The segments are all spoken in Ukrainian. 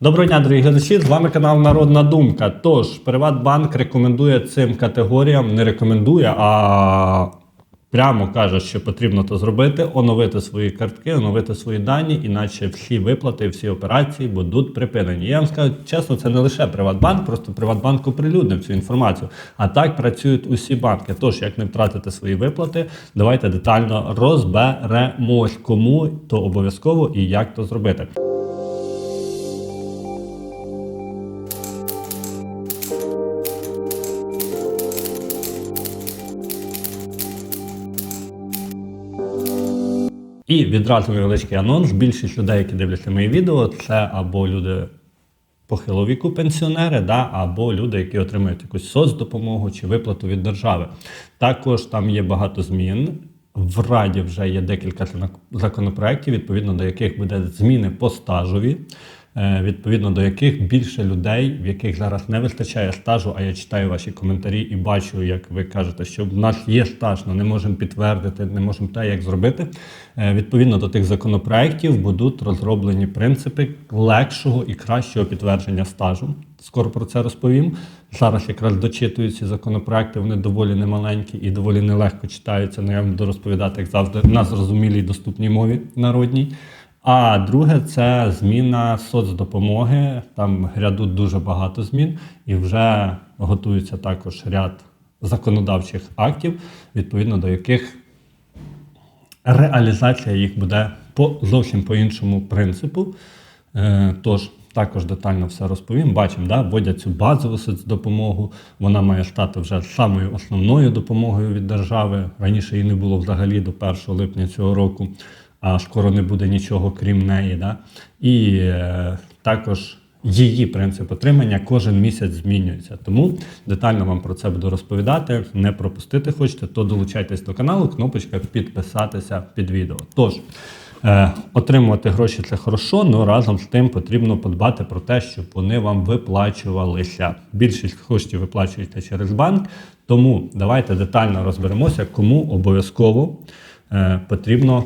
Доброго дня, дорогі глядачі! З вами канал Народна Думка. Тож, Приватбанк рекомендує цим категоріям, не рекомендує, а прямо каже, що потрібно то зробити, оновити свої картки, оновити свої дані, іначе всі виплати, всі операції будуть припинені. Я вам скажу чесно, це не лише Приватбанк, просто Приватбанк оприлюднив цю інформацію. А так працюють усі банки. Тож, як не втратити свої виплати, давайте детально розберемось, кому то обов'язково і як то зробити. І відразу невеличкий анонс. Більшість людей, які дивляться мої відео, це або люди похилого віку, пенсіонери, да, або люди, які отримують якусь соцдопомогу чи виплату від держави. Також там є багато змін. В Раді вже є декілька законопроєктів, відповідно до яких буде зміни по стажові, відповідно до яких більше людей, в яких зараз не вистачає стажу. А я читаю ваші коментарі і бачу, як ви кажете, що в нас є стаж, але не можемо підтвердити, не можемо те, як зробити. Е, Відповідно до тих законопроєктів будуть розроблені принципи легшого і кращого підтвердження стажу. Скоро про це розповім. Зараз якраз дочитую ці законопроекти, вони доволі немаленькі і доволі нелегко читаються. Ну, я вам буду розповідати, як завжди, на зрозумілій доступній мові народній. А друге це зміна соцдопомоги. Там грядуть дуже багато змін, і вже готується також ряд законодавчих актів, відповідно до яких реалізація їх буде по зовсім по іншому принципу. Е, Тож також детально все розповім. Бачимо, да, вводять цю базову соцдопомогу. Вона має стати вже самою основною допомогою від держави. Раніше її не було взагалі до 1 липня цього року, а скоро не буде нічого крім неї. Да? І е, також її принцип отримання кожен місяць змінюється. Тому детально вам про це буду розповідати. Не пропустити хочете, то долучайтесь до каналу, кнопочка підписатися під відео. Тож. Е, отримувати гроші це хорошо, але разом з тим потрібно подбати про те, щоб вони вам виплачувалися. Більшість коштів виплачується через банк, тому давайте детально розберемося, кому обов'язково е, потрібно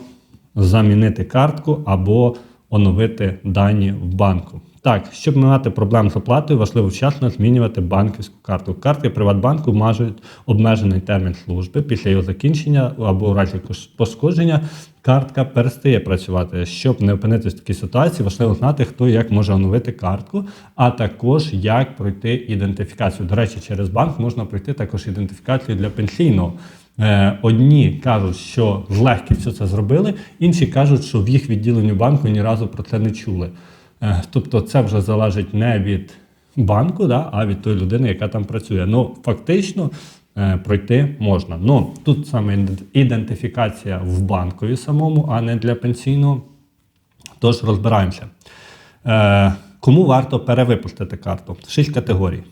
замінити картку або оновити дані в банку. Так, щоб не мати проблем з оплатою, важливо вчасно змінювати банківську карту. Картки Приватбанку мають обмежений термін служби. Після його закінчення або у разі пошкодження картка перестає працювати. Щоб не опинитися в такій ситуації, важливо знати, хто і як може оновити картку, а також як пройти ідентифікацію. До речі, через банк можна пройти також ідентифікацію для пенсійного. Е, Одні кажуть, що з легкістю це зробили, інші кажуть, що в їх відділенні банку ні разу про це не чули. Е, Тобто це вже залежить не від банку, да, а від тої людини, яка там працює. Ну, фактично е, пройти можна. Ну, тут саме ідентифікація в банкові самому, а не для пенсійного. Тож розбираємося. Кому варто перевипустити карту? Шість категорій.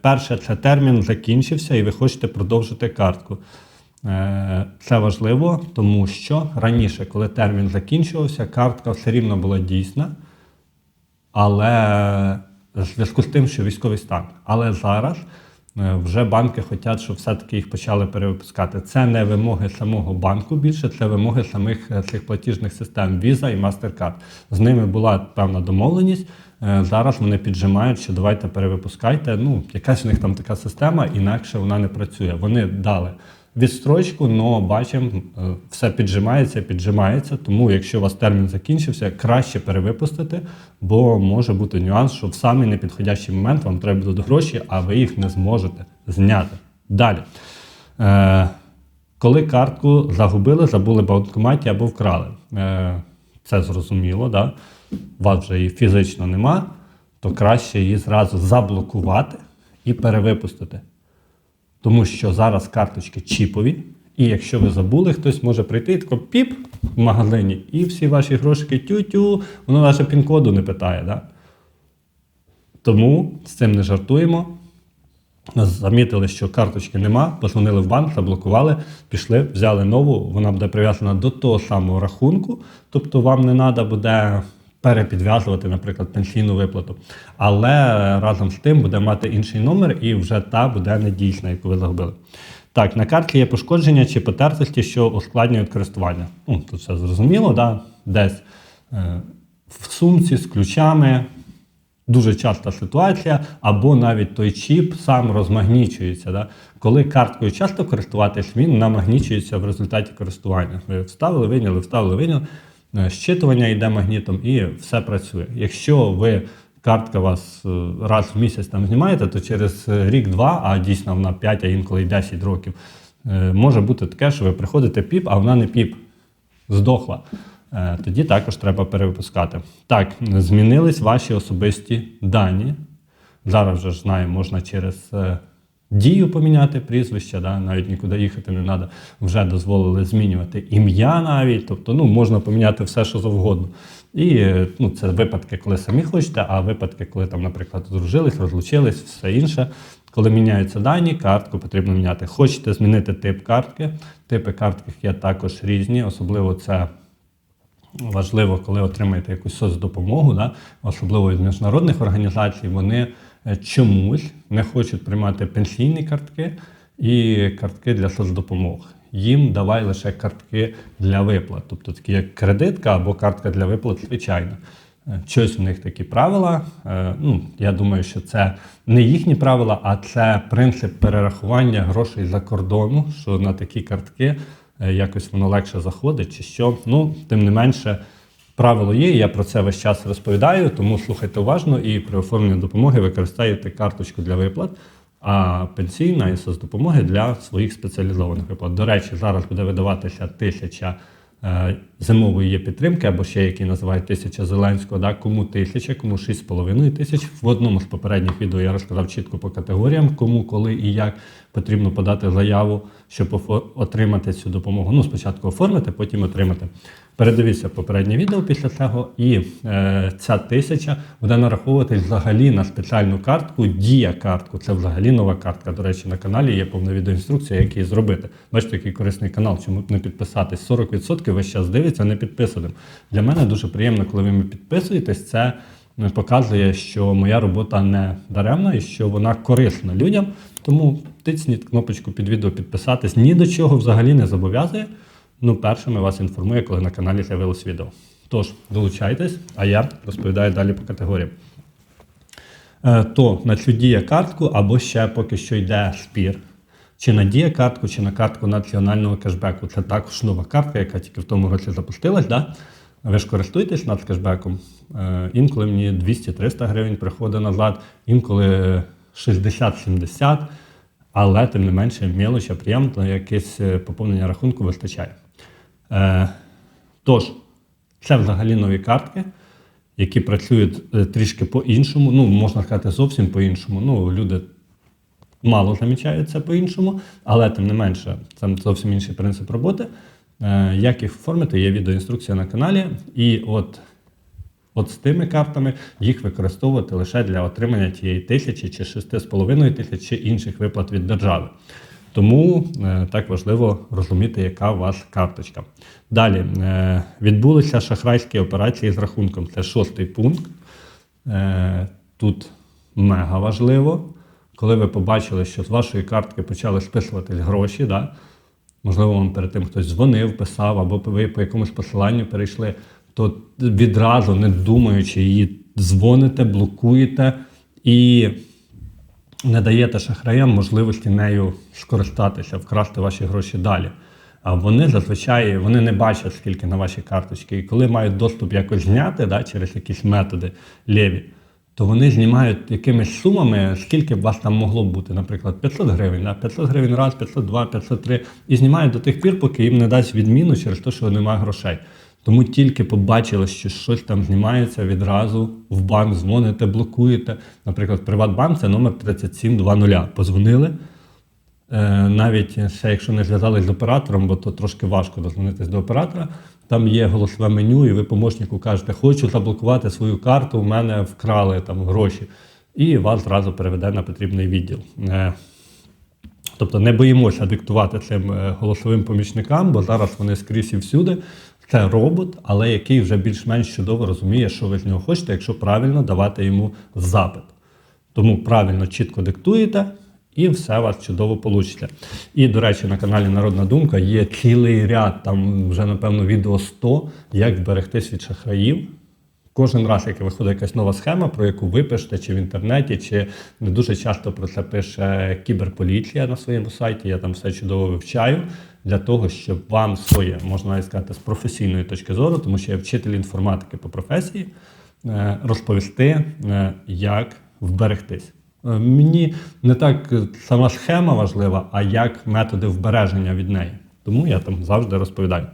Перше, це термін закінчився, і ви хочете продовжити картку. Е, Це важливо, тому що раніше, коли термін закінчувався, картка все рівно була дійсна, але в зв'язку з тим, що військовий стан. Але зараз е, вже банки хочуть, щоб все-таки їх почали перевипускати. Це не вимоги самого банку більше, це вимоги самих е, цих платіжних систем Visa і MasterCard. З ними була певна домовленість. Зараз вони піджимають, що давайте перевипускайте. Ну, якась у них там така система, інакше вона не працює. Вони дали відстрочку, але бачимо, е, все піджимається, піджимається. Тому, якщо у вас термін закінчився, краще перевипустити, бо може бути нюанс, що в самий непідходящий момент вам треба будуть гроші, а ви їх не зможете зняти. Далі. Е, коли картку загубили, забули в банкоматі або вкрали. Е, це зрозуміло, да? вас вже її фізично нема, то краще її зразу заблокувати і перевипустити. Тому що зараз карточки чіпові, і якщо ви забули, хтось може прийти і тако піп в магазині, і всі ваші грошики тю-тю, воно навіть пін-коду не питає. Да? Тому з цим не жартуємо. Замітили, що карточки нема, позвонили в банк, заблокували, пішли, взяли нову, вона буде прив'язана до того самого рахунку, тобто вам не треба буде перепідв'язувати, наприклад, пенсійну виплату. Але разом з тим буде мати інший номер і вже та буде недійсна, яку ви загубили. Так, на карті є пошкодження чи потертості, що ускладнюють користування. Ну, тут все зрозуміло, да? десь е, в сумці з ключами, дуже часта ситуація, або навіть той чіп сам розмагнічується. Да? Коли карткою часто користуватись, він намагнічується в результаті користування. Ви вставили, виняли, вставили, виняли. Е, Щитування йде магнітом і все працює. Якщо ви картка вас е, раз в місяць там знімаєте, то через рік-два, а дійсно вона 5, а інколи й 10 років, е, може бути таке, що ви приходите піп, а вона не піп, здохла. Тоді також треба перевипускати. Так, змінились ваші особисті дані. Зараз вже ж знаємо, можна через дію поміняти прізвище, да? навіть нікуди їхати не треба. Вже дозволили змінювати ім'я навіть, тобто ну, можна поміняти все, що завгодно. І ну, це випадки, коли самі хочете, а випадки, коли там, наприклад, здружились, розлучились, все інше. Коли міняються дані, картку потрібно міняти. Хочете змінити тип картки. Типи картки є також різні, особливо це важливо, коли отримаєте якусь соцдопомогу, да? особливо від міжнародних організацій, вони чомусь не хочуть приймати пенсійні картки і картки для соцдопомог. Їм давай лише картки для виплат, тобто такі як кредитка або картка для виплат, звичайно. Е, Щось у них такі правила. Е, Ну, я думаю, що це не їхні правила, а це принцип перерахування грошей за кордону, що на такі картки е, якось воно легше заходить, чи що. Ну, тим не менше, правило є. Я про це весь час розповідаю, тому слухайте уважно і при оформленні допомоги використаєте карточку для виплат. А пенсійна і соцдопомоги для своїх спеціалізованих виплат. До речі, зараз буде видаватися тисяча е, зимової є підтримки, або ще які називають тисяча Зеленського. Да? Кому тисяча, кому шість з половиною тисяч. В одному з попередніх відео я розказав чітко по категоріям, кому, коли і як потрібно подати заяву, щоб отримати цю допомогу. Ну, спочатку оформити, потім отримати. Передивіться попереднє відео після цього, і е, ця тисяча буде нараховуватись взагалі на спеціальну картку, дія картку. Це взагалі нова картка. До речі, на каналі є повна відеоінструкція, як її зробити. бачите, який корисний канал, чому не підписатись. 40% весь час дивиться не підписаним. Для мене дуже приємно, коли ви підписуєтесь. Це е, показує, що моя робота не даремна і що вона корисна людям. Тому тисніть кнопочку під відео підписатись. Ні до чого взагалі не зобов'язує. Ну, першими вас інформує, коли на каналі з'явилось відео. Тож, долучайтесь, а я розповідаю далі по категоріям. Е, То на цю картку або ще поки що йде спір. Чи на дія картку, чи на картку національного кешбеку. Це також нова картка, яка тільки в тому році запустилась. Да? Ви ж користуєтесь нацкешбеком. Е, Інколи мені 200-300 гривень приходить назад, інколи 60-70, але тим не менше мілоча приємно, якесь е, поповнення рахунку вистачає. Е, Тож, це взагалі нові картки, які працюють трішки по-іншому. Ну, можна сказати, зовсім по-іншому. Ну, люди мало замічають це по-іншому, але тим не менше, це зовсім інший принцип роботи. Е, Як їх оформити, є відеоінструкція на каналі. І от, от з тими картами їх використовувати лише для отримання тієї тисячі чи шести з половиною тисяч чи інших виплат від держави. Тому е, так важливо розуміти, яка у вас карточка. Далі е, відбулися шахрайські операції з рахунком. Це шостий пункт. Тут мега важливо, коли ви побачили, що з вашої картки почали списуватись гроші, да? можливо, вам перед тим хтось дзвонив, писав, або ви по якомусь посиланню перейшли, то відразу, не думаючи її, дзвоните, блокуєте і не даєте шахраям можливості нею скористатися, вкрасти ваші гроші далі. А вони зазвичай вони не бачать, скільки на вашій карточці. І коли мають доступ якось зняти да, через якісь методи ліві, то вони знімають якимись сумами, скільки б вас там могло бути, наприклад, 500 гривень, да? 500 гривень раз, 502, 503, і знімають до тих пір, поки їм не дасть відміну через те, що немає грошей. Тому тільки побачили, що щось там знімається, відразу в банк дзвоните, блокуєте. Наприклад, Приватбанк це номер 3720. Позвонили. Е, Навіть ще якщо не зв'язались з оператором, бо то трошки важко дозвонитись до оператора. Там є голосове меню, і ви помощнику кажете, хочу заблокувати свою карту, у мене вкрали там гроші. І вас зразу переведе на потрібний відділ. Е, Тобто не боїмося диктувати цим е, голосовим помічникам, бо зараз вони скрізь і всюди. Це робот, але який вже більш-менш чудово розуміє, що ви з нього хочете, якщо правильно давати йому запит. Тому правильно, чітко диктуєте, і все у вас чудово вийде. І, до речі, на каналі Народна Думка є цілий ряд, там вже, напевно, відео 100, як вберегтись від шахраїв. Кожен раз, як виходить якась нова схема, про яку ви пишете, чи в інтернеті, чи не дуже часто про це пише кіберполіція на своєму сайті. Я там все чудово вивчаю для того, щоб вам своє, можна сказати, з професійної точки зору, тому що я вчитель інформатики по професії, е, розповісти, е, як вберегтись. Е, Мені не так сама схема важлива, а як методи вбереження від неї. Тому я там завжди розповідаю.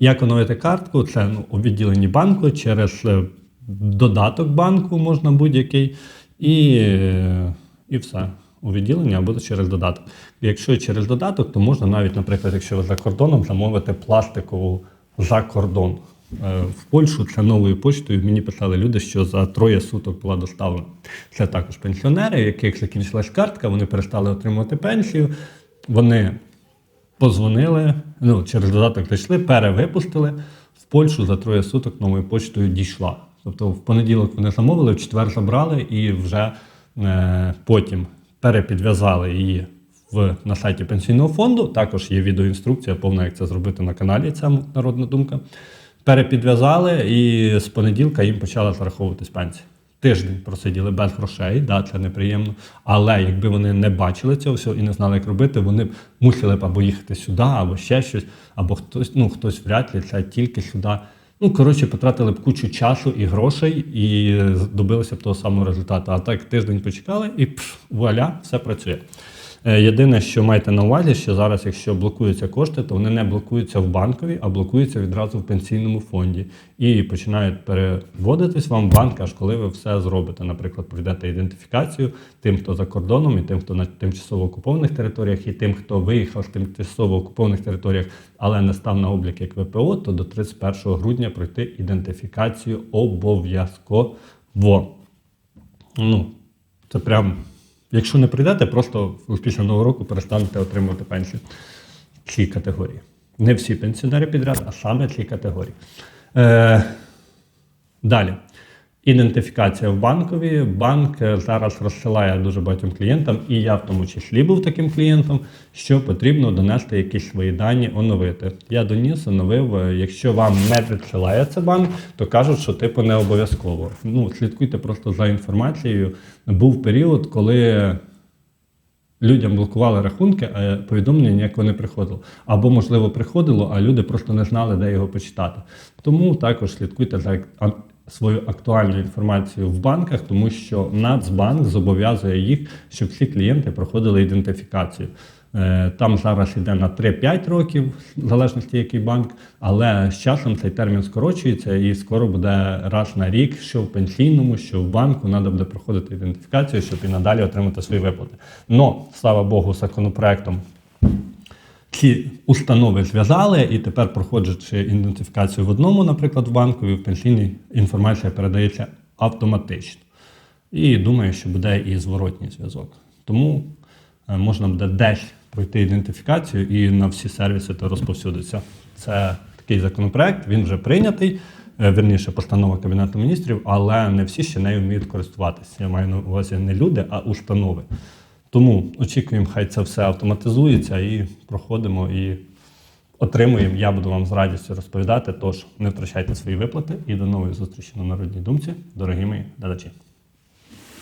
Як оновити картку? Це ну, у відділенні банку через е, додаток банку можна будь-який, і, е, і все. У відділенні або через додаток. Якщо через додаток, то можна навіть, наприклад, якщо ви за кордоном, замовити пластикову за кордон. Е, В Польщу це новою поштою. Мені писали люди, що за троє суток була доставлена. Це також пенсіонери, яких закінчилась картка, вони перестали отримувати пенсію. Вони Позвонили, ну, через додаток зайшли, перевипустили. В Польщу за троє суток новою почтою дійшла. Тобто в понеділок вони замовили, в четвер забрали і вже е, потім перепідв'язали її в, на сайті пенсійного фонду. Також є відеоінструкція, повна, як це зробити на каналі. Ця народна думка. Перепідв'язали, і з понеділка їм почала зараховуватись пенсія. Тиждень просиділи без грошей, да, це неприємно. Але якби вони не бачили цього всього і не знали, як робити, вони б мусили б або їхати сюди, або ще щось, або хтось, ну хтось вряд ли це тільки сюди. Ну, коротше, потратили б кучу часу і грошей і добилися б того самого результату. А так тиждень почекали і пф, вуаля, все працює. Е, Єдине, що майте на увазі, що зараз, якщо блокуються кошти, то вони не блокуються в банковій, а блокуються відразу в пенсійному фонді і починають переводитись вам в банк, аж коли ви все зробите. Наприклад, пройдете ідентифікацію тим, хто за кордоном, і тим, хто на тимчасово окупованих територіях, і тим, хто виїхав з тимчасово окупованих територіях, але не став на облік як ВПО, то до 31 грудня пройти ідентифікацію обов'язково. Ну, це прям. Якщо не прийдете, просто після нового року перестанете отримувати пенсію ці категорії. Не всі пенсіонери підряд, а саме ці категорії. Е, далі. Ідентифікація в банкові. Банк е, зараз розсилає дуже багатьом клієнтам, і я в тому числі був таким клієнтом, що потрібно донести якісь свої дані, оновити. Я доніс, оновив. Е, Якщо вам не відсилає це банк, то кажуть, що типу не обов'язково. Ну, слідкуйте просто за інформацією. Був період, коли людям блокували рахунки, а повідомлення ніякого не приходило. Або, можливо, приходило, а люди просто не знали, де його почитати. Тому також слідкуйте за свою актуальну інформацію в банках, тому що Нацбанк зобов'язує їх, щоб всі клієнти проходили ідентифікацію. Е, Там зараз йде на 3-5 років, в залежності який банк, але з часом цей термін скорочується і скоро буде раз на рік, що в пенсійному, що в банку, треба буде проходити ідентифікацію, щоб і надалі отримати свої виплати. Но, слава Богу, законопроектом ці установи зв'язали, і тепер, проходячи ідентифікацію в одному, наприклад, в банку, і в пенсійній інформація передається автоматично. І думаю, що буде і зворотній зв'язок. Тому е, можна буде десь пройти ідентифікацію і на всі сервіси то розповсюдиться. Це такий законопроект, він вже прийнятий. е, Верніше, постанова Кабінету міністрів, але не всі ще нею вміють користуватися. Я маю на увазі не люди, а установи. Тому очікуємо, хай це все автоматизується і проходимо і отримуємо. Я буду вам з радістю розповідати. Тож не втрачайте свої виплати і до нової зустрічі на народній думці, дорогі мої глядачі.